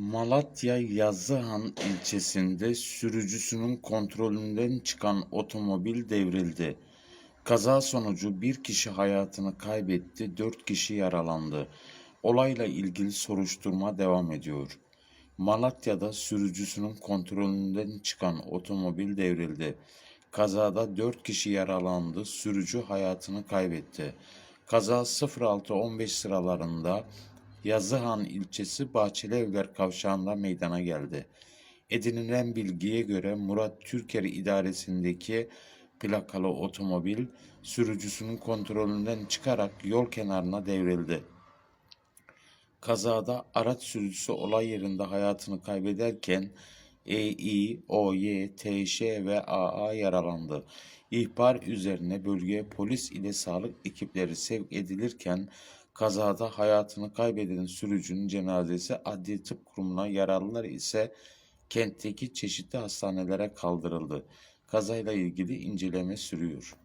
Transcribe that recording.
Malatya Yazıhan ilçesinde sürücüsünün kontrolünden çıkan otomobil devrildi. Kaza sonucu bir kişi hayatını kaybetti, dört kişi yaralandı. Olayla ilgili soruşturma devam ediyor. Malatya'da sürücüsünün kontrolünden çıkan otomobil devrildi. Kazada 4 kişi yaralandı, sürücü hayatını kaybetti. Kaza 06.15 sıralarında Yazıhan ilçesi Bahçeli Evler kavşağında meydana geldi. Edinilen bilgiye göre Murat Türker idaresindeki plakalı otomobil sürücüsünün kontrolünden çıkarak yol kenarına devrildi. Kazada araç sürücüsü olay yerinde hayatını kaybederken Eİ, OY, TŞ ve AA yaralandı. İhbar üzerine bölgeye polis ile sağlık ekipleri sevk edilirken kazada hayatını kaybeden sürücünün cenazesi Adli Tıp Kurumu'na yaralılar ise kentteki çeşitli hastanelere kaldırıldı. Kazayla ilgili inceleme sürüyor.